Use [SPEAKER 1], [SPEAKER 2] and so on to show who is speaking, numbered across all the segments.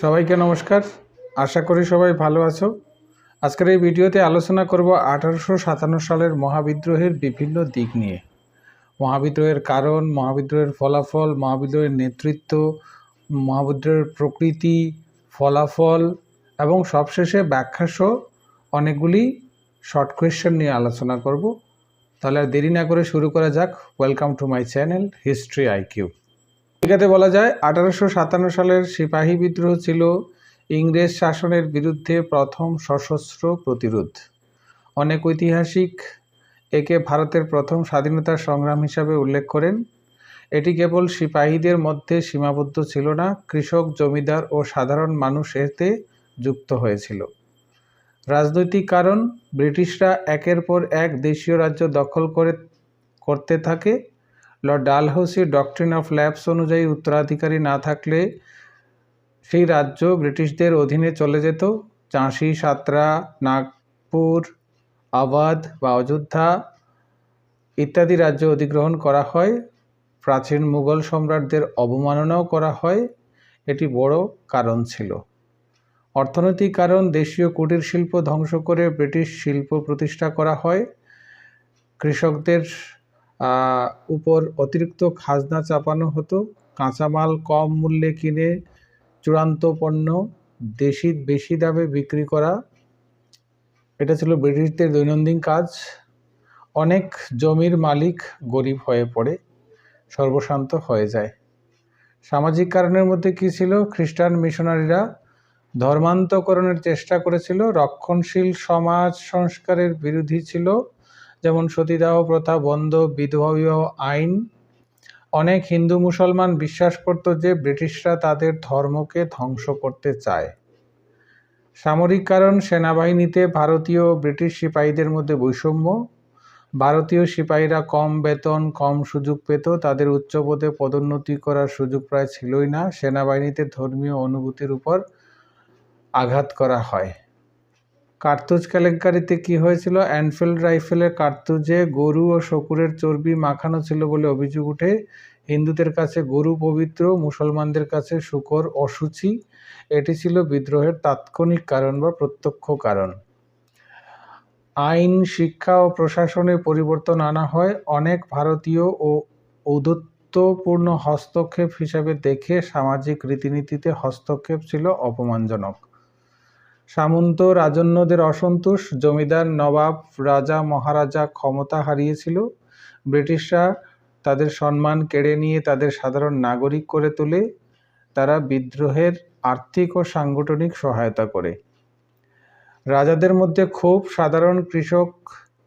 [SPEAKER 1] সবাইকে নমস্কার। আশা করি সবাই ভালো আছো। আজকের এই ভিডিওতে আলোচনা করব আঠারোশো সাতান্ন সালের মহাবিদ্রোহের বিভিন্ন দিক নিয়ে। মহাবিদ্রোহের কারণ, মহাবিদ্রোহের ফলাফল, মহাবিদ্রোহের নেতৃত্ব, মহাবিদ্রোহের প্রকৃতি, ফলাফল এবং সবশেষে ব্যাখ্যাসহ অনেকগুলি শর্ট কোয়েশ্চেন নিয়ে আলোচনা করব। তাহলে আর দেরি না করে শুরু করা যাক। Welcome to my channel history IQ এটাতে বলা যায়, আঠারোশো সাতান্ন সালের সিপাহী বিদ্রোহ ছিল ইংরেজ শাসনের বিরুদ্ধে প্রথম সশস্ত্র প্রতিরোধ। অনেক ঐতিহাসিক একে ভারতের প্রথম স্বাধীনতা সংগ্রাম হিসাবে উল্লেখ করেন। এটি কেবল সিপাহীদের মধ্যে সীমাবদ্ধ ছিল না, কৃষক, জমিদার ও সাধারণ মানুষ এতে যুক্ত হয়েছিল। রাজনৈতিক কারণ, ব্রিটিশরা একের পর এক দেশীয় রাজ্য দখল করে, করতে থাকে। Lord Dalhousie doctrine of lapse অনুযায়ী উত্তরাধিকারী না থাকলে সেই রাজ্য ব্রিটিশদের অধীনে চলে যেত। ঝাঁসি, সাতরা, নাগপুর, আবাদ বা অযোধ্যা ইত্যাদি রাজ্য অধিগ্রহণ করা হয়। প্রাচীন মুঘল সম্রাটদের অবমাননাও করা হয়। এটি বড় কারণ ছিল। অর্থনৈতিক কারণ, দেশীয় কুটির শিল্প ধ্বংস করে ব্রিটিশ শিল্প প্রতিষ্ঠা করা হয়। কৃষকদের উপর অতিরিক্ত খাজনা চাপানো হতো। কাঁচামাল কম মূল্যে কিনে চূড়ান্ত পণ্য দেশি বেশি দামে বিক্রি করা, এটা ছিল ব্রিটিশদের দৈনন্দিন কাজ। অনেক জমির মালিক গরিব হয়ে পড়ে, সর্বশান্ত হয়ে যায়। সামাজিক কারণের মধ্যে কী ছিল? খ্রিস্টান মিশনারিরা ধর্মান্তকরণের চেষ্টা করেছিল। রক্ষণশীল সমাজ সংস্কারের বিরোধী ছিল। যেমন সতীদাহ প্রথা, বন্ধ, বিধবা বিবাহ আইন। অনেক হিন্দু মুসলমান বিশ্বাস করত যে ব্রিটিশরা তাদের ধর্মকে ধ্বংস করতে চায়। সামরিক কারণ, সেনাবাহিনীতে ভারতীয় ব্রিটিশ সিপাহীদের মধ্যে বৈষম্য। ভারতীয় সিপাহীরা কম বেতন, কম সুযোগ পেত, তাদের উচ্চ পদে পদোন্নতি করার সুযোগ প্রায় ছিলই না। সেনাবাহিনীতে ধর্মীয় অনুভূতির উপর আঘাত করা হয়। কার্তুজ কেলেঙ্কারিতে কি হয়েছিল? অ্যানফিল্ড রাইফেলের কার্তুজে গরু ও শকুরের চর্বি মাখানো ছিল বলে অভিযোগ উঠে হিন্দুদের কাছে গরু পবিত্র, মুসলমানদের কাছে শুকর অসুচি এটি ছিল বিদ্রোহের তাৎক্ষণিক কারণ বা প্রত্যক্ষ কারণ। আইন, শিক্ষা ও প্রশাসনে পরিবর্তন আনা হয়। অনেক ভারতীয় ও ঔদত্যপূর্ণ হস্তক্ষেপ হিসাবে দেখে সামাজিক রীতিনীতিতে হস্তক্ষেপ ছিল অপমানজনক। সামন্ত রাজন্যদের অসন্তোষ, জমিদার নবাব রাজা মহারাজা ক্ষমতা হারিয়েছিল। ব্রিটিশরা তাদের সম্মান কেড়ে নিয়ে তাদের সাধারণ নাগরিক করে তোলে। তারা বিদ্রোহের আর্থিক ও সাংগঠনিক সহায়তা করে। রাজাদের মধ্যে খুব সাধারণ কৃষক,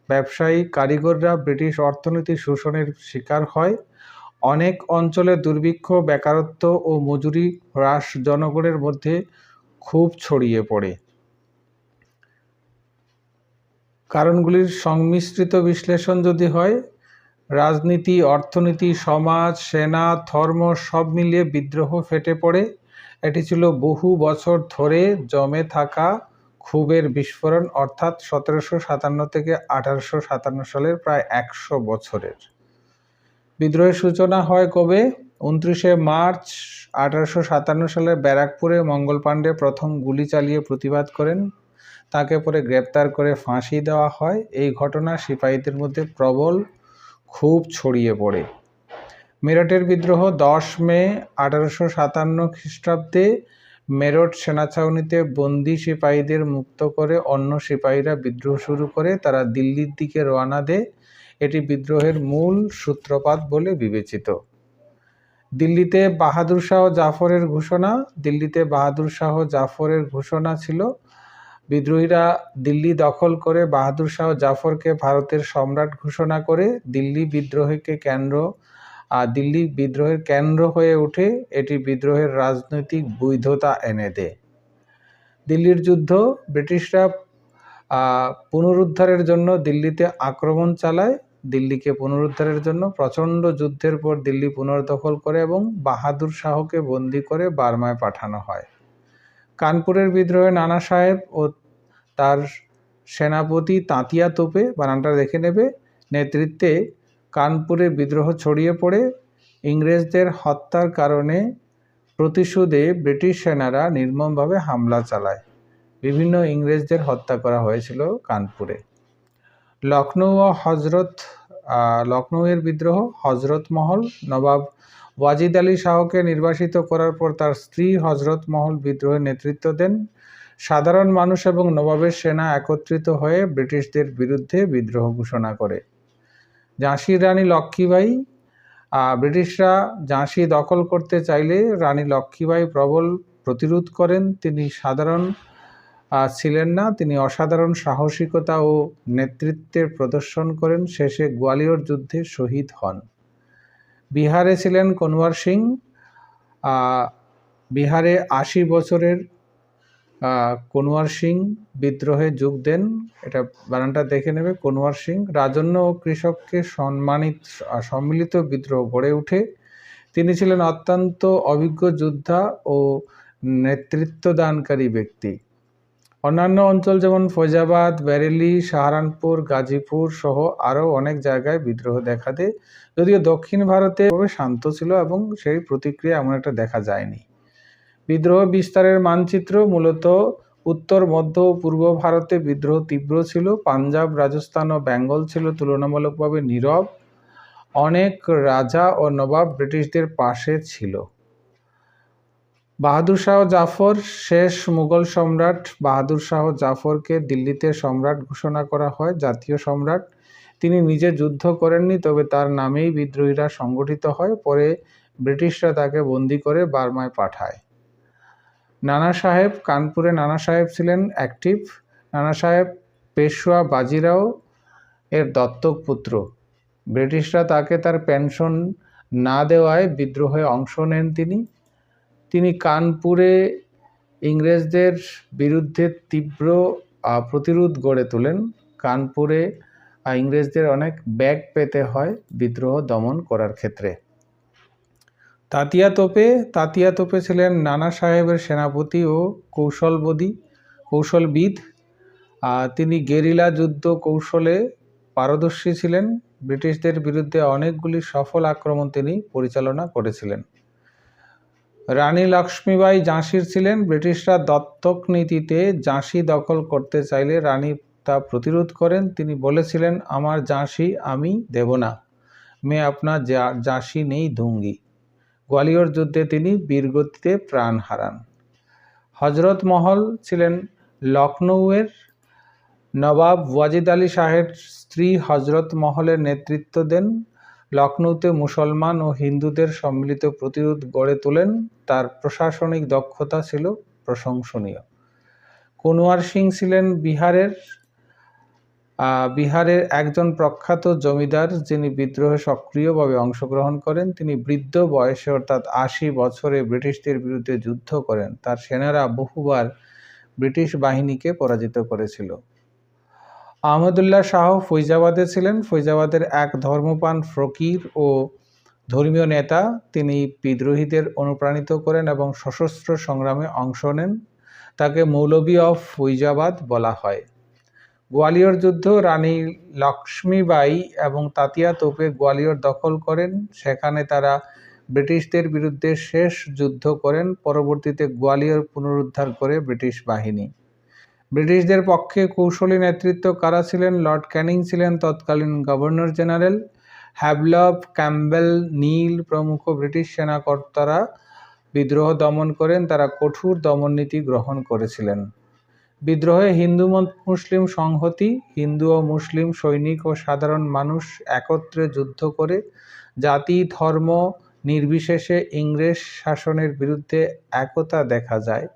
[SPEAKER 1] ব্যবসায়ী, কারিগররা ব্রিটিশ অর্থনীতি শোষণের শিকার হয়। অনেক অঞ্চলে দুর্ভিক্ষ, বেকারত্ব ও মজুরি হ্রাস জনগণের মধ্যে খুব ছড়িয়ে পড়ে। কারণগুলির সংমিশ্রিত বিশ্লেষণ যদি হয়, রাজনীতি, অর্থনীতি, সমাজ, সেনা, ধর্ম সব মিলিয়ে বিদ্রোহ ফেটে পড়ে। এটি ছিল বহু বছর ধরে জমে থাকা ক্ষোভের বিস্ফোরণ, অর্থাৎ সতেরোশো সাতান্ন থেকে আঠারোশো সাতান্ন সালের প্রায় একশো বছরের। বিদ্রোহের সূচনা হয় কবে? উনত্রিশে মার্চ আঠারোশো সাতান্ন সালে ব্যারাকপুরে মঙ্গল পাণ্ডে প্রথম গুলি চালিয়ে প্রতিবাদ করেন। তাকে পরে গ্রেপ্তার করে ফাঁসি দেওয়া হয়। এই ঘটনা সিপাহীদের মধ্যে প্রবল খুব ছড়িয়ে পড়ে। মেরঠের বিদ্রোহ দশ মে আঠারোশো সাতান্ন খ্রিস্টাব্দে মেরঠ সেনাছাউনিতে বন্দি সিপাহীদের মুক্ত করে অন্য সিপাহীরা বিদ্রোহ শুরু করে। তারা দিল্লির দিকে রওনা দেয়। এটি বিদ্রোহের মূল সূত্রপাত বলে বিবেচিত। দিল্লিতে বাহাদুর শাহ জাফরের ঘোষণা। দিল্লিতে বাহাদুর শাহ জাফরের ঘোষণা ছিল বিদ্রোহীরা দিল্লি দখল করে বাহাদুর শাহ জাফরকে ভারতের সম্রাট ঘোষণা করে দিল্লি বিদ্রোহকে কেন্দ্র দিল্লি বিদ্রোহের কেন্দ্র হয়ে ওঠে। এটি বিদ্রোহের রাজনৈতিক বৈধতা এনে দেয়। দিল্লির যুদ্ধ ব্রিটিশরা পুনরুদ্ধারের জন্য দিল্লিতে আক্রমণ চালায়। দিল্লিকে পুনরুদ্ধারের জন্য প্রচণ্ড যুদ্ধের পর দিল্লি পুনর্দখল করে এবং বাহাদুর শাহকে বন্দি করে বার্মায় পাঠানো হয়। কানপুরের বিদ্রোহে নানা সাহেব ও তার সেনাপতি তাঁতিয়া তোপে বানানটা দেখে নেবে, নেতৃত্বে কানপুরে বিদ্রোহ ছড়িয়ে পড়ে। ইংরেজদের হত্যার কারণে প্রতিশোধে ব্রিটিশ সেনারা নির্মমভাবে হামলা চালায়। বিভিন্ন ইংরেজদের হত্যা করা হয়েছিল কানপুরে। লখনৌ ও হজরত লখনৌয়ের বিদ্রোহ, হজরত মহল, নবাব ওয়াজিদ আলী শাহকে নির্বাসিত করার পর তার স্ত্রী হজরত মহল বিদ্রোহের নেতৃত্ব দেন। সাধারণ মানুষ এবং নবাবের সেনা একত্রিত হয়ে ব্রিটিশদের বিরুদ্ধে বিদ্রোহ ঘোষণা করে। ঝাঁসির রানী লক্ষ্মীবাই ব্রিটিশরা ঝাঁসি দখল করতে চাইলে রানী লক্ষ্মীবাই প্রবল প্রতিরোধ করেন। তিনি সাধারণ ছিলেন না, তিনি অসাধারণ সাহসিকতা ও নেতৃত্বের প্রদর্শন করেন। শেষে গোয়ালিয়র যুদ্ধে শহীদ হন। বিহারে ছিলেন কনওয়ার সিং বিহারে আশি বছরের কনওয়ার সিং বিদ্রোহে যোগ দেন। এটা বানানটা দেখে নেবে, কনওয়ার সিং। রাজন্য ও কৃষককে সম্মানিত সম্মিলিত বিদ্রোহ গড়ে ওঠে। তিনি ছিলেন অত্যন্ত অভিজ্ঞ যোদ্ধা ও নেতৃত্বদানকারী ব্যক্তি। অন্যান্য অঞ্চল যেমন ফৈজাবাদ, বেরেলি, সাহারানপুর, গাজীপুর সহ আরও অনেক জায়গায় বিদ্রোহ দেখা দেয়। যদিও দক্ষিণ ভারতে শান্ত ছিল এবং সেই প্রতিক্রিয়া এমন একটা দেখা যায়নি। বিদ্রোহ বিস্তারের মানচিত্র মূলত উত্তর, মধ্য ও পূর্ব ভারতে বিদ্রোহ তীব্র ছিল। পাঞ্জাব, রাজস্থান ও বেঙ্গল ছিল তুলনামূলকভাবে নীরব। অনেক রাজা ও নবাব ব্রিটিশদের পাশে ছিল। বাহাদুর শাহ জাফর শেষ মুঘল সম্রাট। বাহাদুর শাহ জাফরকে দিল্লিতে সম্রাট ঘোষণা করা হয়, জাতীয় সম্রাট। তিনি নিজে যুদ্ধ করেননি, তবে তার নামেই বিদ্রোহীরা সংগঠিত হয়। পরে ব্রিটিশরা তাকে বন্দি করে বার্মায় পাঠায়। নানা সাহেব, কানপুরে নানা সাহেব ছিলেন অ্যাক্টিভ নানা সাহেব পেশোয়া বাজিরাও এর দত্তক পুত্র। ব্রিটিশরা তাকে তার পেনশন না দেওয়ায় বিদ্রোহে অংশ নেন তিনি। তিনি কানপুরে ইংরেজদের বিরুদ্ধে তীব্র প্রতিরোধ গড়ে তোলেন। কানপুরে ইংরেজদের অনেক ব্যাগ পেতে হয় বিদ্রোহ দমন করার ক্ষেত্রে। তাতিয়া তোপে তাতিয়া তোপে ছিলেন নানা সাহেবের সেনাপতি ও কৌশলবদী, কৌশলবিদ। তিনি গেরিলা যুদ্ধ কৌশলে পারদর্শী ছিলেন। ব্রিটিশদের বিরুদ্ধে অনেকগুলি সফল আক্রমণ তিনি পরিচালনা করেছিলেন। রানী লক্ষ্মীবাই ঝাঁসির ছিলেন। ব্রিটিশরা দত্তক নীতিতে ঝাঁসি দখল করতে চাইলে রানী তা প্রতিরোধ করেন। তিনি বলেছিলেন, আমার ঝাঁসি আমি দেব না। মেয়ে আপনার ঝাঁসি নেই দুঙ্গি গোয়ালিয়র যুদ্ধে তিনি বীরগতিতে প্রাণ হারান। হজরত মহল ছিলেন লখনৌয়ের নবাব ওয়াজিদ আলী শাহের স্ত্রী হজরত মহলের নেতৃত্ব দেন। লখনৌতে মুসলমান ও হিন্দুদের সম্মিলিত প্রতিরোধ গড়ে তোলেন, তার প্রশাসনিক দক্ষতা ছিল প্রশংসনীয়। কুনওয়ার সিং ছিলেন বিহারের বিহারের একজন প্রখ্যাত জমিদার যিনি বিদ্রোহে সক্রিয়ভাবে অংশগ্রহণ করেন। তিনি বৃদ্ধ বয়সে অর্থাৎ আশি বছরে ব্রিটিশদের বিরুদ্ধে যুদ্ধ করেন। তার সেনারা বহুবার ব্রিটিশ বাহিনীকে পরাজিত করেছিল। আহমদুল্লাহ শাহ ফৈজাবাদে ছিলেন। ফৈজাবাদের এক ধর্মপান ফকির ও ধর্মীয় নেতা। তিনি বিদ্রোহীদের অনুপ্রাণিত করেন এবং সশস্ত্র সংগ্রামে অংশ নেন। তাকে মৌলবী অফ ফৈজাবাদ বলা হয়। গোয়ালিয়র যুদ্ধ রানী লক্ষ্মীবাই এবং তাতিয়া তোপে গোয়ালিয়র দখল করেন। সেখানে তারা ব্রিটিশদের বিরুদ্ধে শেষ যুদ্ধ করেন। পরবর্তীতে গোয়ালিয়র পুনরুদ্ধার করে ব্রিটিশ বাহিনী। ব্রিটিশদের পক্ষে কৌশলী নেতৃত্ব কারা ছিলেন? লর্ড ক্যানিং ছিলেন তৎকালীন governor general. Havelock Campbell Neill প্রমুখ ব্রিটিশ সেনাকর্তারা বিদ্রোহ দমন করেন, তারা কঠোর দমননীতি গ্রহণ করেছিলেন। বিদ্রোহে হিন্দু মুসলিম সংহতি, হিন্দু ও মুসলিম সৈনিক ও সাধারণ মানুষ একত্রে যুদ্ধ করে, জাতি, ধর্ম নির্বিশেষে ইংরেজ শাসনের বিরুদ্ধে একতা দেখা যায়।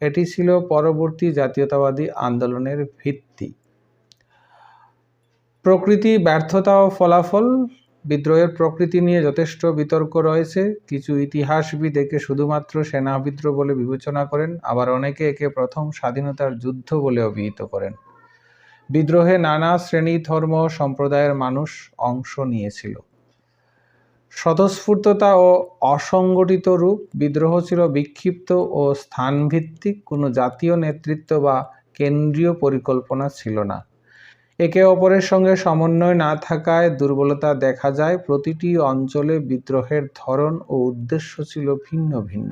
[SPEAKER 1] এটি ছিল পরবর্তী জাতীয়তাবাদী আন্দোলনের ভিত্তি। প্রকৃতি ব্যর্থতা ও ফলাফল, বিদ্রোহের প্রকৃতি নিয়ে যথেষ্ট বিতর্ক রয়েছে। কিছু ইতিহাসবিদ একে শুধুমাত্র সেনা বিদ্রোহ বলে বিবেচনা করেন, আবার অনেকে একে প্রথম স্বাধীনতার যুদ্ধ বলে অভিহিত করেন। বিদ্রোহে নানা শ্রেণি, ধর্ম সম্প্রদায়ের মানুষ অংশ নিয়েছিল। স্বতঃস্ফূর্ততা ও অসংগঠিত রূপ বিদ্রোহ ছিল বিক্ষিপ্ত ও স্থানভিত্তিক, কোনো জাতীয় নেতৃত্ব বা কেন্দ্রীয় পরিকল্পনা ছিল না। একে অপরের সঙ্গে সমন্বয় না থাকায় দুর্বলতা দেখা যায়, প্রতিটি অঞ্চলে বিদ্রোহের ধরন ও উদ্দেশ্য ছিল ভিন্ন ভিন্ন।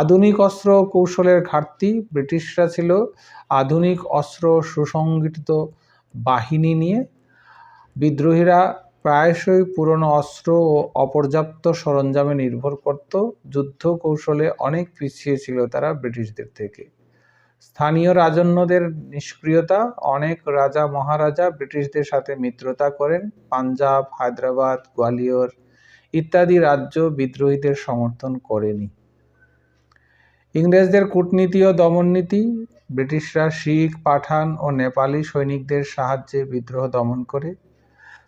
[SPEAKER 1] আধুনিক অস্ত্র কৌশলের ঘাটতি, ব্রিটিশরা ছিল আধুনিক অস্ত্র সুসংগঠিত বাহিনী নিয়ে, বিদ্রোহীরা প্রায়শই পুরনো অস্ত্র ও অপর্যাপ্ত সরঞ্জামে নির্ভর করত। যুদ্ধ কৌশলে অনেক পিছিয়ে ছিল তারা ব্রিটিশদের থেকে। স্থানীয় রাজন্যদের নিষ্ক্রিয়তা, অনেক রাজা মহারাজা ব্রিটিশদের সাথে মিত্রতা করেন। পাঞ্জাব, হায়দ্রাবাদ, গোয়ালিয়র ইত্যাদি রাজ্য বিদ্রোহীদের সমর্থন করেনি। ইংরেজদের কূটনীতি ও দমননীতি ব্রিটিশরা শিখ, পাঠান ও নেপালি সৈনিকদের সাহায্যে বিদ্রোহ দমন করে।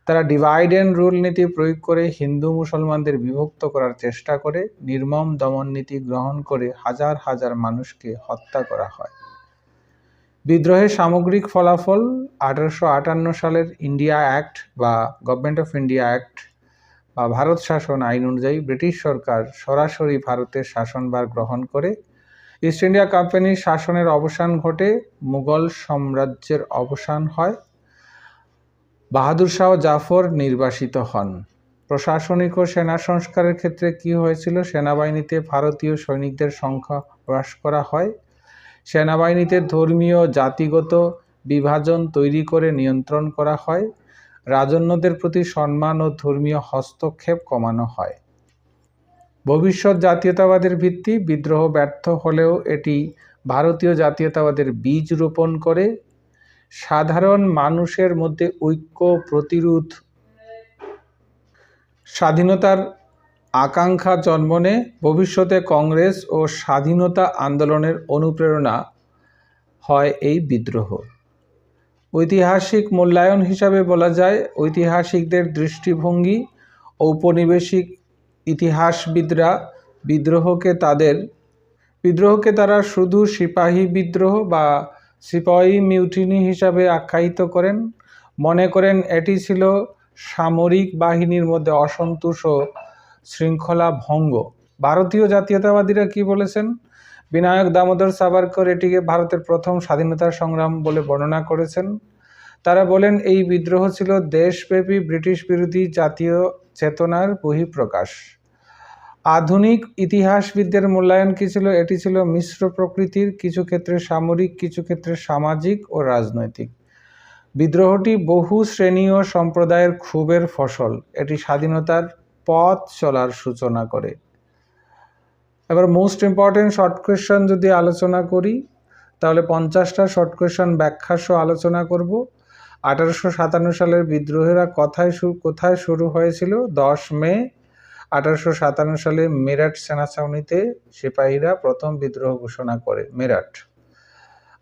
[SPEAKER 1] তারা ডিভাইড অ্যান্ড রুল নীতি প্রয়োগ করে হিন্দু মুসলমানদের বিভক্ত করার চেষ্টা করে, নির্মম দমন নীতি গ্রহণ করে হাজার হাজার মানুষকে হত্যা করা হয়। বিদ্রোহের সামগ্রিক ফলাফল আঠারোশো আটান্ন সালের ইন্ডিয়া অ্যাক্ট বা গভর্নমেন্ট অফ ইন্ডিয়া অ্যাক্ট বা ভারত শাসন আইন অনুযায়ী ব্রিটিশ সরকার সরাসরি ভারতের শাসনভার গ্রহণ করে। ইস্ট ইন্ডিয়া কোম্পানির শাসনের অবসান ঘটে, মুঘল সাম্রাজ্যের অবসান হয়। বাহাদুর শাহ জাফর নির্বাসিত হন। প্রশাসনিক ও সেনা সংস্কারের ক্ষেত্রে কি হয়েছিল? সেনাবাহিনীতে ভারতীয় সৈনিকদের সংখ্যা হ্রাস করা হয়। সেনাবাহিনীতে ধর্মীয়, জাতিগত বিভাজন তৈরি করে নিয়ন্ত্রণ করা হয়। রাজন্যদের প্রতি সম্মান ও ধর্মীয় হস্তক্ষেপ কমানো হয়। ভবিষ্যৎ জাতীয়তাবাদের ভিত্তি বিদ্রোহ ব্যর্থ হলেও এটি ভারতীয় জাতীয়তাবাদের বীজ রোপণ করে সাধারণ মানুষের মধ্যে ঐক্য, প্রতিরোধ, স্বাধীনতার আকাঙ্ক্ষা জন্ম নেয়। ভবিষ্যতে কংগ্রেস ও স্বাধীনতা আন্দোলনের অনুপ্রেরণা হয় এই বিদ্রোহ। ঐতিহাসিক মূল্যায়ন হিসাবে বলা যায়, ঐতিহাসিকদের দৃষ্টিভঙ্গি ঔপনিবেশিক ইতিহাসবিদরা বিদ্রোহকে তাদের বিদ্রোহকে তারা শুধু সিপাহী বিদ্রোহ বা সিপাহী মিউটিনি হিসাবে আখ্যায়িত করেন। মনে করেন এটি ছিল সামরিক বাহিনীর মধ্যে অসন্তোষ ও শৃঙ্খলা ভঙ্গ। ভারতীয় জাতীয়তাবাদীরা কি বলেছেন? বিনায়ক দামোদর সাভারকর এটিকে ভারতের প্রথম স্বাধীনতা সংগ্রাম বলে বর্ণনা করেছেন। তারা বলেন, এই বিদ্রোহ ছিল দেশব্যাপী ব্রিটিশ বিরোধী জাতীয় চেতনার বহিঃপ্রকাশ। আধুনিক ইতিহাসবিদদের মূল্যায়ন কী ছিল? এটি ছিল মিশ্র প্রকৃতির কিছু ক্ষেত্রে সামরিক, কিছু ক্ষেত্রে সামাজিক ও রাজনৈতিক। বিদ্রোহটি বহু শ্রেণি ও সম্প্রদায়ের ক্ষোভের ফসল। এটি স্বাধীনতার পথ চলার সূচনা করে। এবার মোস্ট ইম্পর্টেন্ট শর্ট কোয়েশ্চন যদি আলোচনা করি, তাহলে পঞ্চাশটা শর্ট কোয়েশ্চন ব্যাখ্যা সহ আলোচনা করব। আঠারোশো সাতান্ন সালের বিদ্রোহেরা কথায় কোথায় শুরু হয়েছিল? দশ মে আঠারোশো সাতান্ন সালে মেরাট সেনা ছাউনিতে সিপাহীরা প্রথম বিদ্রোহ ঘোষণা করে, মেরাট।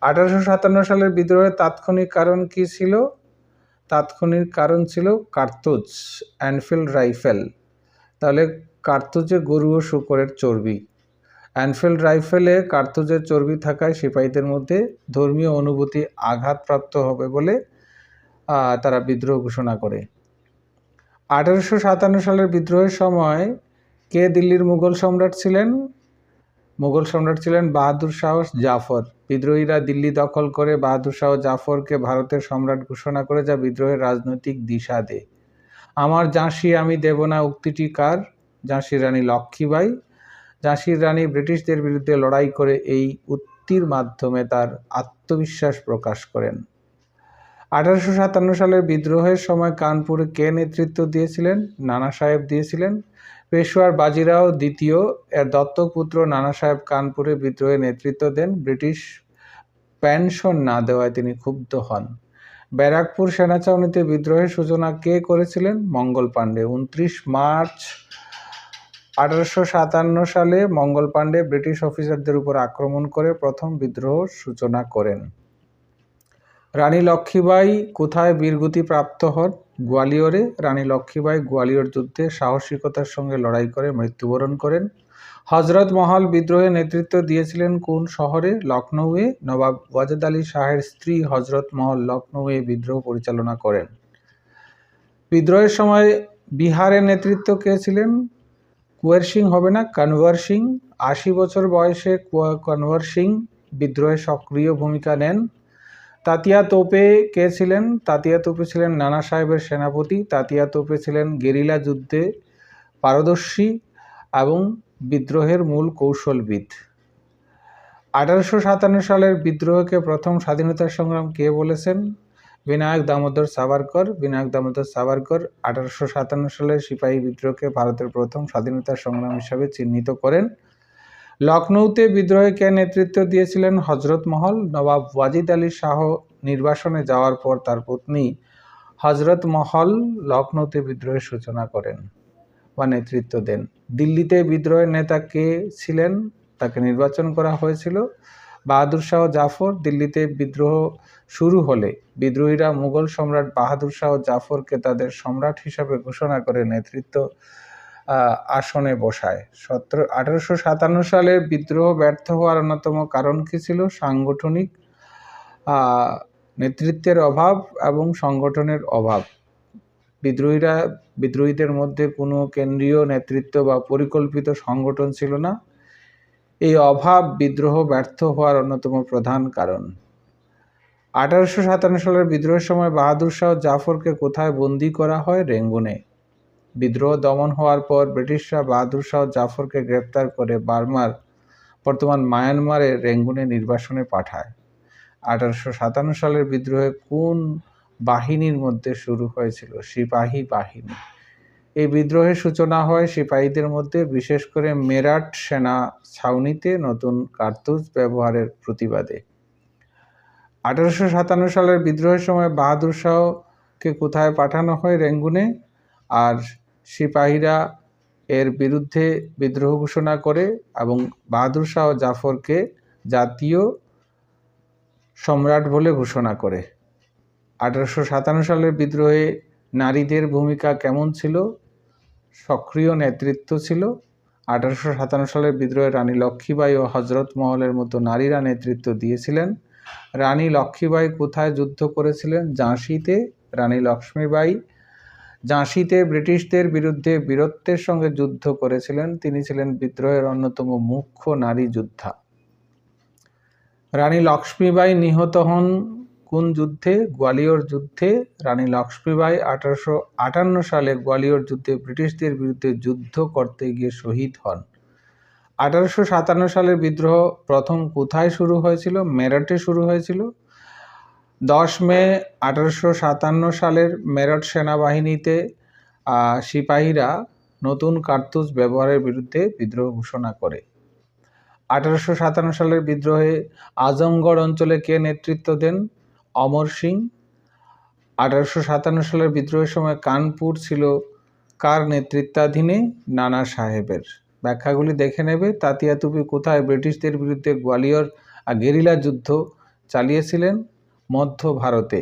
[SPEAKER 1] আঠারোশো সাতান্ন সালের বিদ্রোহের তাৎক্ষণিক কারণ কি ছিল? তাৎক্ষণিক কারণ ছিল কার্তুজ, অ্যানফিল্ড রাইফেল। তাহলে কার্তুজে গরু ও শুকরের চর্বি। অ্যানফিল্ড রাইফেলে কার্তুজের চর্বি থাকায় সিপাহীদের মধ্যে ধর্মীয় অনুভূতি আঘাতপ্রাপ্ত হবে বলে তারা বিদ্রোহ ঘোষণা করে। আঠারোশো সাতান্ন সালের বিদ্রোহের সময় কে দিল্লির মুঘল সম্রাট ছিলেন? মুঘল সম্রাট ছিলেন বাহাদুর শাহ জাফর। বিদ্রোহীরা দিল্লি দখল করে বাহাদুর শাহ জাফরকে ভারতের সম্রাট ঘোষণা করে যা বিদ্রোহের রাজনৈতিক দিশা দেয় আমার ঝাঁসি আমি দেব না উক্তিটি কার? ঝাঁসির রানী লক্ষ্মীবাই ঝাঁসির রানী ব্রিটিশদের বিরুদ্ধে লড়াই করে এই উক্তির মাধ্যমে তার আত্মবিশ্বাস প্রকাশ করেন। আঠারোশো সাতান্ন সালের বিদ্রোহের সময় কানপুরে কে নেতৃত্ব দিয়েছিলেন? নানা সাহেব দিয়েছিলেন। পেশোয়ার বাজিরাও দ্বিতীয়। এর দত্তক পুত্র নানা সাহেব কানপুরে বিদ্রোহে নেতৃত্ব দেন। ব্রিটিশ পেনশন না দেওয়ায় তিনি ক্ষুব্ধ হন। ব্যারাকপুর সেনাচাউনিতে বিদ্রোহের সূচনা কে করেছিলেন? মঙ্গল পাণ্ডে। উনত্রিশ মার্চ আঠারোশো সাতান্ন সালে মঙ্গল পাণ্ডে ব্রিটিশ অফিসারদের উপর আক্রমণ করে প্রথম বিদ্রোহ সূচনা করেন। রানী লক্ষ্মীবাই কোথায় বীরগতি প্রাপ্ত হন? গোয়ালিয়রে রানী লক্ষ্মীবাই গোয়ালিয়র যুদ্ধে সাহসিকতার সঙ্গে লড়াই করে মৃত্যুবরণ করেন। হজরত মহল বিদ্রোহে নেতৃত্ব দিয়েছিলেন কোন শহরে? লখনৌয়ে নবাব ওয়াজেদ আলী শাহের স্ত্রী হজরত মহল লখনৌয়ে বিদ্রোহ পরিচালনা করেন। বিদ্রোহের সময় বিহারের নেতৃত্ব কে ছিলেন? কুয়ার সিং হবে না? কনভার সিং। আশি বছর বয়সে কনভার সিং বিদ্রোহে সক্রিয় ভূমিকা নেন। তাতিয়া তোপে কে ছিলেন? তাতিয়া তোপে ছিলেন নানা সাহেবের সেনাপতি, তাতিয়া তোপে ছিলেন গেরিলা যুদ্ধে পারদর্শী এবং বিদ্রোহের মূল কৌশলবিদ। আঠারোশো সাতান্ন সালের বিদ্রোহকে প্রথম স্বাধীনতা সংগ্রাম কে বলেছেন? বিনায়ক দামোদর সাভারকর। বিনায়ক দামোদর সাভারকর আঠারোশো সাতান্ন সালের সিপাহী বিদ্রোহকে ভারতের প্রথম স্বাধীনতা সংগ্রাম হিসাবে চিহ্নিত করেন। লখনৌতে বিদ্রোহে কে নেতৃত্ব দিয়েছিলেন হজরত মহল নবাব ওয়াজিদ আলী শাহ নির্বাসনে যাওয়ার পর তার পত্নী। হজরত মহল লখনৌতে বিদ্রোহের সূচনা করেন বা নেতৃত্ব দেন। দিল্লিতে বিদ্রোহের নেতা কে ছিলেন? তাকে নির্বাচন করা হয়েছিল। বাহাদুর শাহ জাফর দিল্লিতে বিদ্রোহ শুরু হলে বিদ্রোহীরা মুঘল সম্রাট বাহাদুর শাহ জাফরকে তাদের সম্রাট হিসাবে ঘোষণা করে নেতৃত্ব আসনে বসায়। সতেরো, আঠারোশো সাতান্ন সালে বিদ্রোহ ব্যর্থ হওয়ার অন্যতম কারণ কী ছিল? সাংগঠনিক নেতৃত্বের অভাব এবং সংগঠনের অভাব। বিদ্রোহীরা, বিদ্রোহীদের মধ্যে কোনো কেন্দ্রীয় নেতৃত্ব বা পরিকল্পিত সংগঠন ছিল না। এই অভাব বিদ্রোহ ব্যর্থ হওয়ার অন্যতম প্রধান কারণ। আঠারোশো সাতান্ন সালের বিদ্রোহের সময় বাহাদুর শাহ জাফরকে কোথায় বন্দি করা হয়? রেঙ্গুনে। বিদ্রোহ দমন হওয়ার পর ব্রিটিশরা বাহাদুর শাহ জাফরকে গ্রেপ্তার করে বার্মার, বর্তমান মায়ানমারের রেঙ্গুনে নির্বাসনে পাঠায়। আঠারোশো সাতান্ন সালের বিদ্রোহে কোন বাহিনীর মধ্যে শুরু হয়েছিল? সিপাহী বাহিনী। এই বিদ্রোহের সূচনা হয় সিপাহীদের মধ্যে, বিশেষ করে মেরাট সেনা ছাউনিতে নতুন কার্তুজ ব্যবহারের প্রতিবাদে। আঠারোশো সাতান্ন সালের বিদ্রোহের সময় বাহাদুর শাহকে কোথায় পাঠানো হয় রেঙ্গুনে? আর সিপাহীরা এর বিরুদ্ধে বিদ্রোহ ঘোষণা করে এবং বাহাদুর শাহ জাফরকে জাতীয় সম্রাট বলে ঘোষণা করে। আঠারোশো সাতান্ন সালের বিদ্রোহে নারীদের ভূমিকা কেমন ছিল? সক্রিয় নেতৃত্ব ছিল। আঠারোশো সাতান্ন সালের বিদ্রোহে রানী লক্ষ্মীবাই ও হজরত মহলের মতো নারীরা নেতৃত্ব দিয়েছিলেন। রানী লক্ষ্মীবাই কোথায় যুদ্ধ করেছিলেন? ঝাঁসিতে। রানী লক্ষ্মীবাই ঝাঁসিতে ব্রিটিশদের বিরুদ্ধে বীরত্বের সঙ্গে যুদ্ধ করেছিলেন। তিনি ছিলেন বিদ্রোহের অন্যতম মুখ্য নারী যোদ্ধা। রানী লক্ষ্মীবাই নিহত হন কোন যুদ্ধে? গোয়ালিয়র যুদ্ধে। রানী লক্ষ্মীবাই আঠারোশো আটান্ন সালে গোয়ালিয়র যুদ্ধে ব্রিটিশদের বিরুদ্ধে যুদ্ধ করতে গিয়ে শহীদ হন। আঠারোশো সাতান্ন সালের বিদ্রোহ প্রথম কোথায় শুরু হয়েছিল? মেরাটে শুরু হয়েছিল। দশ মে আঠারোশো সাতান্ন সালের মেরট সেনাবাহিনীতে সিপাহীরা নতুন কার্তুজ ব্যবহারের বিরুদ্ধে বিদ্রোহ ঘোষণা করে। আঠারোশো সাতান্ন সালের বিদ্রোহে আজমগড় অঞ্চলে কে নেতৃত্ব দেন? অমর সিং। আঠারোশো সাতান্ন সালের বিদ্রোহের সময় কানপুর ছিল কার নেতৃত্বাধীনে? নানা সাহেবের। ব্যাখ্যাগুলি দেখে নেবে তাতিয়া তুপি কোথায় ব্রিটিশদের বিরুদ্ধে গোয়ালিয়র গেরিলা যুদ্ধ চালিয়েছিলেন? মধ্য ভারতে।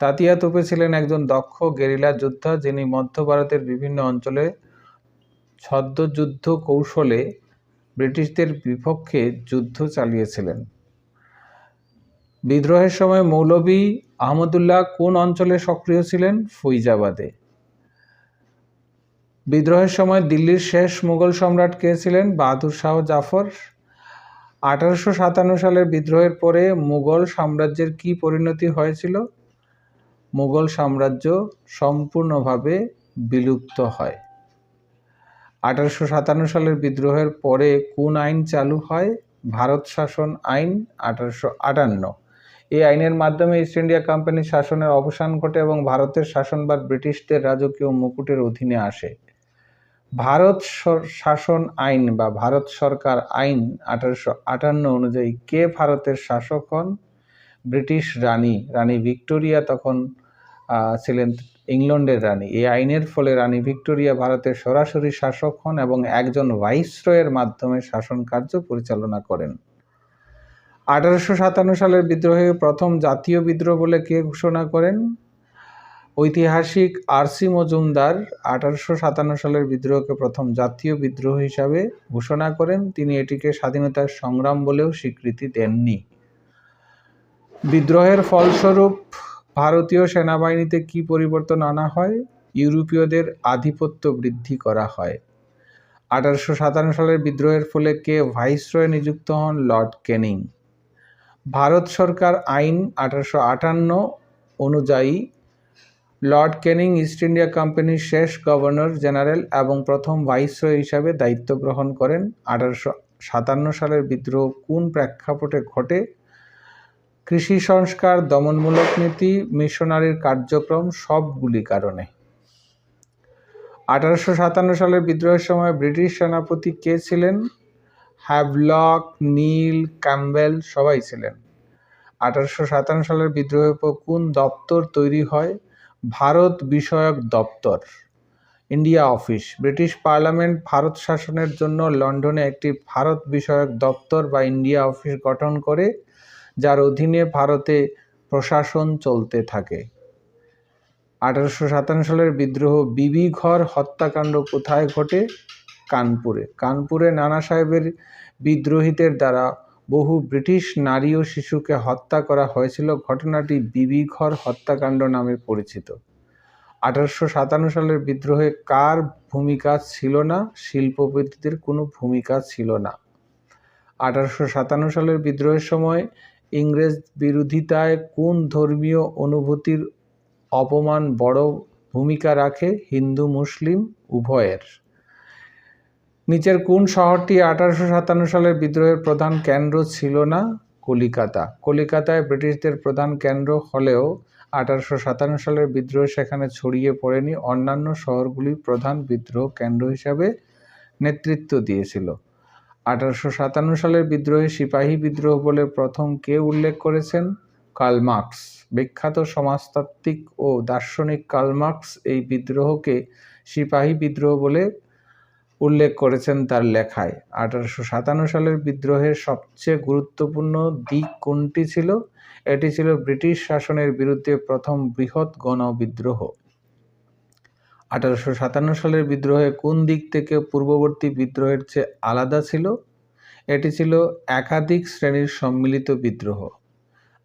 [SPEAKER 1] তাতিয়া তুপে ছিলেন একজন দক্ষ গেরিলা যোদ্ধা যিনি মধ্য ভারতের বিভিন্ন অঞ্চলে ছদ্মযুদ্ধ কৌশলে ব্রিটিশদের বিপক্ষে যুদ্ধ চালিয়েছিলেন। বিদ্রোহের সময় মৌলভী আহমদুল্লাহ কোন অঞ্চলে সক্রিয় ছিলেন? ফৈজাবাদে। বিদ্রোহের সময় দিল্লির শেষ মুঘল সম্রাট কে ছিলেন? বাহাদুর শাহ জাফর। আঠারোশো সাতান্ন সালের বিদ্রোহের পরে মুঘল সাম্রাজ্যের কি পরিণতি হয়েছিল? মুঘল সাম্রাজ্য সম্পূর্ণভাবে বিলুপ্ত হয়। আঠারোশো সাতান্ন সালের বিদ্রোহের পরে কোন আইন চালু হয়? ভারত শাসন আইন আঠারোশো আটান্ন। এই আইনের মাধ্যমে ইস্ট ইন্ডিয়া কোম্পানির শাসনের অবসান ঘটে এবং ভারতের শাসনভার ব্রিটিশদের রাজকীয় মুকুটের অধীনে আসে। ভারত শাসন আইন বা ভারত সরকার আইন আঠারোশো আটান্ন অনুযায়ী কে ভারতের শাসক হন? ব্রিটিশ রানী রানী ভিক্টোরিয়া তখন ছিলেন ইংল্যান্ডের রানী। এই আইনের ফলে রানী ভিক্টোরিয়া ভারতের সরাসরি শাসক হন এবং একজন ভাইসরয়ের মাধ্যমে শাসন কার্য পরিচালনা করেন। আঠারোশো সাতান্ন সালের বিদ্রোহে প্রথম জাতীয় বিদ্রোহ বলে কে ঘোষণা করেন? ঐতিহাসিক আরসি মজুমদার আঠারোশো সাতান্ন সালের বিদ্রোহকে প্রথম জাতীয় বিদ্রোহ হিসাবে ঘোষণা করেন। তিনি এটিকে স্বাধীনতার সংগ্রাম বলেও স্বীকৃতি দেননি। বিদ্রোহের ফলস্বরূপ ভারতীয় সেনাবাহিনীতে কি পরিবর্তন আনা হয়? ইউরোপীয়দের আধিপত্য বৃদ্ধি করা হয়। আঠারোশো সাতান্ন সালের বিদ্রোহের ফলে কে ভাইসরয় নিযুক্ত হন? Lord Canning. ভারত সরকার আইন আঠারোশো আটান্ন অনুযায়ী লর্ড ক্যানিং ইস্ট ইন্ডিয়া কোম্পানির শেষ গভর্নর জেনারেল এবং প্রথম ভাইসরয় হিসাবে দায়িত্ব গ্রহণ করেন। আঠারোশো সাতান্ন সালের বিদ্রোহ কোন প্রেক্ষাপটে ঘটে? কৃষি সংস্কার, দমনমূলক নীতি, মিশনারির কার্যক্রম, সবগুলি কারণে। আঠারোশো সাতান্ন সালের বিদ্রোহের সময় ব্রিটিশ সেনাপতি কে ছিলেন? হ্যাভলক, নীল ক্যাম্বেল সবাই ছিলেন। আঠারোশো সাতান্ন সালের বিদ্রোহের পর কোন দপ্তর তৈরি হয়? ভারত বিষয়ক দপ্তর, India office. British parliament Bharat শাসনের জন্য লন্ডনে একটি ভারত বিষয়ক দপ্তর বা ইন্ডিয়া অফিস গঠন করে, যার অধীনে ভারতে প্রশাসন চলতে থাকে। আঠারোশো সাতান্ন সালের বিদ্রোহ বিবি ঘর হত্যাকাণ্ড কোথায় ঘটে? কানপুরে। কানপুরে নানা সাহেবের বিদ্রোহীদের দ্বারা বহু ব্রিটিশ নারী ও শিশুকে হত্যা করা হয়েছিল। ঘটনাটি বিবি ঘর হত্যাকাণ্ড নামে পরিচিত। আঠারোশো সাতান্ন সালের বিদ্রোহে কার ভূমিকা ছিল না? শিল্পপতিদের কোনো ভূমিকা ছিল না। আঠারোশো সাতান্ন সালের বিদ্রোহের সময় ইংরেজ বিরোধিতায় কোন ধর্মীয় অনুভূতির অপমান বড় ভূমিকা রাখে? হিন্দু, মুসলিম, উভয়ের। নিচের কোন শহরটি আঠারোশো সাতান্ন সালের বিদ্রোহের প্রধান কেন্দ্র ছিল না? কলিকাতা। কলিকাতায় ব্রিটিশদের প্রধান কেন্দ্র হলেও আঠারোশো সাতান্ন সালের বিদ্রোহ সেখানে ছড়িয়ে পড়েনি। অন্যান্য শহরগুলি প্রধান বিদ্রোহ কেন্দ্র হিসাবে নেতৃত্ব দিয়েছিল। আঠারোশো সাতান্ন সালের বিদ্রোহে সিপাহী বিদ্রোহ বলে প্রথম কে উল্লেখ করেছেন? কালমার্কস বিখ্যাত সমাজতাত্ত্বিক ও দার্শনিক কালমার্কস এই বিদ্রোহকে সিপাহী বিদ্রোহ বলে উল্লেখ করেছেন তার লেখায়। আঠারোশো সাতান্ন সালের বিদ্রোহের সবচেয়ে গুরুত্বপূর্ণ দিক কোনটি ছিল? এটি ছিল ব্রিটিশ শাসনের বিরুদ্ধে প্রথম বৃহৎ গণবিদ্রোহ। আঠারোশো সাতান্ন সালের বিদ্রোহে কোন দিক থেকে পূর্ববর্তী বিদ্রোহের চেয়ে আলাদা ছিল? এটি ছিল একাধিক শ্রেণির সম্মিলিত বিদ্রোহ।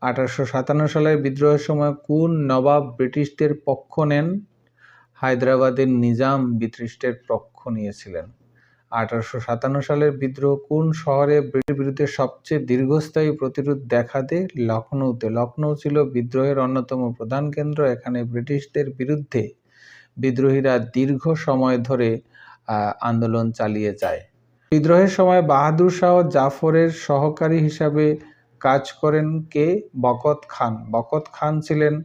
[SPEAKER 1] আঠারোশো সাতান্ন সালের বিদ্রোহের সময় কোন নবাব ব্রিটিশদের পক্ষ নেন? হায়দ্রাবাদের নিজাম ব্রিটিশদের পক্ষ নিয়েছিলেন। আঠারোশো সাতান্ন সালের বিদ্রোহ কোন শহরে ব্রিটিশ বিরুদ্ধে সবচেয়ে দীর্ঘস্থায়ী প্রতিরোধ দেখা দেয় লখনৌতে? লখনৌ ছিল বিদ্রোহের অন্যতম প্রধান কেন্দ্র। এখানে ব্রিটিশদের বিরুদ্ধে বিদ্রোহীরা দীর্ঘ সময় ধরে আন্দোলন চালিয়ে যায়। বিদ্রোহের সময় বাহাদুর শাহ জাফরের সহকারী হিসাবে কাজ করেন কে? বকত খান। বকত খান ছিলেন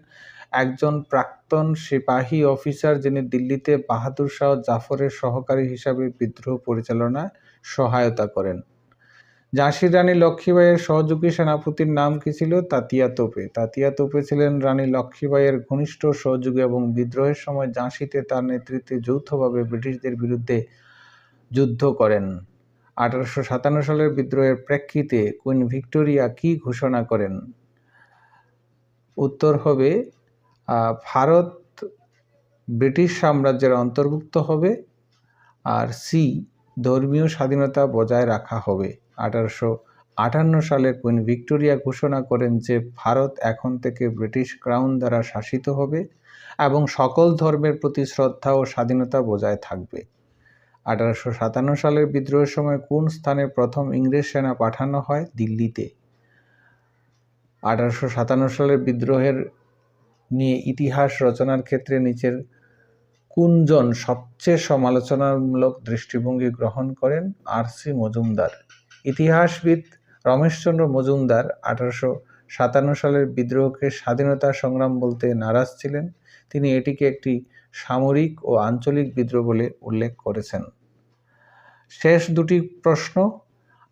[SPEAKER 1] একজন প্রাক্তন সিপাহী অফিসার যিনি দিল্লিতে বাহাদুর শাহ জাফরের সহকারী হিসাবে বিদ্রোহ পরিচালনায় সহায়তা করেন। ঝাঁসির রানী লক্ষ্মীবাইয়ের সহযোগী সেনাপতির নাম কি ছিল? তাতিয়া তোপে। তাতিয়া তোপে ছিলেন রানী লক্ষ্মীবাইয়ের ঘনিষ্ঠ সহযোগী এবং বিদ্রোহের সময় ঝাঁসিতে তার নেতৃত্বে যৌথভাবে ব্রিটিশদের বিরুদ্ধে যুদ্ধ করেন। আঠারোশো সাতান্ন সালের বিদ্রোহের প্রেক্ষিতে কুইন ভিক্টোরিয়া কি ঘোষণা করেন? উত্তর হবে ভারত ব্রিটিশ সাম্রাজ্যের অন্তর্ভুক্ত হবে আর সি ধর্মীয় স্বাধীনতা বজায় রাখা হবে। আঠারোশো আটান্ন সালে কুইন ভিক্টোরিয়া ঘোষণা করেন যে ভারত এখন থেকে ব্রিটিশ ক্রাউন দ্বারা শাসিত হবে এবং সকল ধর্মের প্রতি শ্রদ্ধা ও স্বাধীনতা বজায় থাকবে। আঠারোশো সাতান্ন সালের বিদ্রোহের সময় কোন স্থানে প্রথম ইংরেজ সেনা পাঠানো হয়? দিল্লিতে। আঠারোশো সাতান্ন সালের বিদ্রোহের নিয়ে ইতিহাস রচনার ক্ষেত্রে নিচের কুঞ্জন সবচেয়ে সমালোচনামূলক দৃষ্টিভঙ্গি গ্রহণ করেন আর সি মজুমদার। ইতিহাসবিদ রমেশচন্দ্র মজুমদার আঠারোশো সাতান্ন সালের বিদ্রোহকে স্বাধীনতা সংগ্রাম বলতে নারাজ ছিলেন। তিনি এটিকে একটি সামরিক ও আঞ্চলিক বিদ্রোহ বলে উল্লেখ করেছেন। শেষ দুটি প্রশ্ন,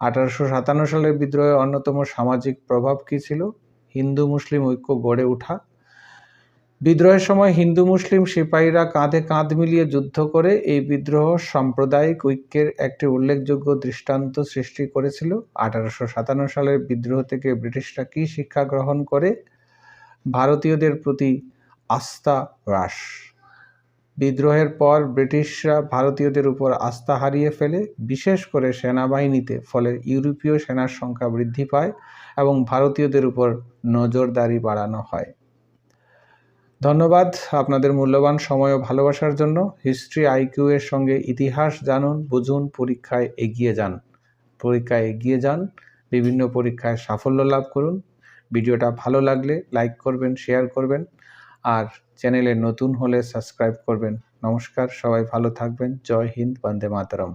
[SPEAKER 1] আঠারোশো সাতান্ন সালের বিদ্রোহের অন্যতম সামাজিক প্রভাব কী ছিল? হিন্দু মুসলিম ঐক্য গড়ে ওঠা বিদ্রোহের সময় হিন্দু মুসলিম সিপাহীরা কাঁধে কাঁধ মিলিয়ে যুদ্ধ করে এই বিদ্রোহ সাম্প্রদায়িক ঐক্যের একটি উল্লেখযোগ্য দৃষ্টান্ত সৃষ্টি করেছিল। আঠারোশো সাতান্ন সালের বিদ্রোহ থেকে ব্রিটিশরা কী শিক্ষা গ্রহণ করে? ভারতীয়দের প্রতি আস্থা হ্রাস। বিদ্রোহের পর ব্রিটিশরা ভারতীয়দের উপর আস্থা হারিয়ে ফেলে, বিশেষ করে সেনাবাহিনীতে, ফলে ইউরোপীয় সেনার সংখ্যা বৃদ্ধি পায় এবং ভারতীয়দের উপর নজরদারি বাড়ানো হয়। ধন্যবাদ আপনাদের মূল্যবান সময় ও ভালোবাসার জন্য। হিস্ট্রি আইকিউ এর সঙ্গে ইতিহাস জানুন, বুঝুন, পরীক্ষায় এগিয়ে যান। পরীক্ষায় এগিয়ে যান, বিভিন্ন পরীক্ষায় সাফল্য লাভ করুন। ভিডিওটা ভালো লাগলে লাইক করবেন, শেয়ার করবেন, আর চ্যানেলে নতুন হলে সাবস্ক্রাইব করবেন। নমস্কার, সবাই ভালো থাকবেন। জয় হিন্দ, বন্দে মাতরম।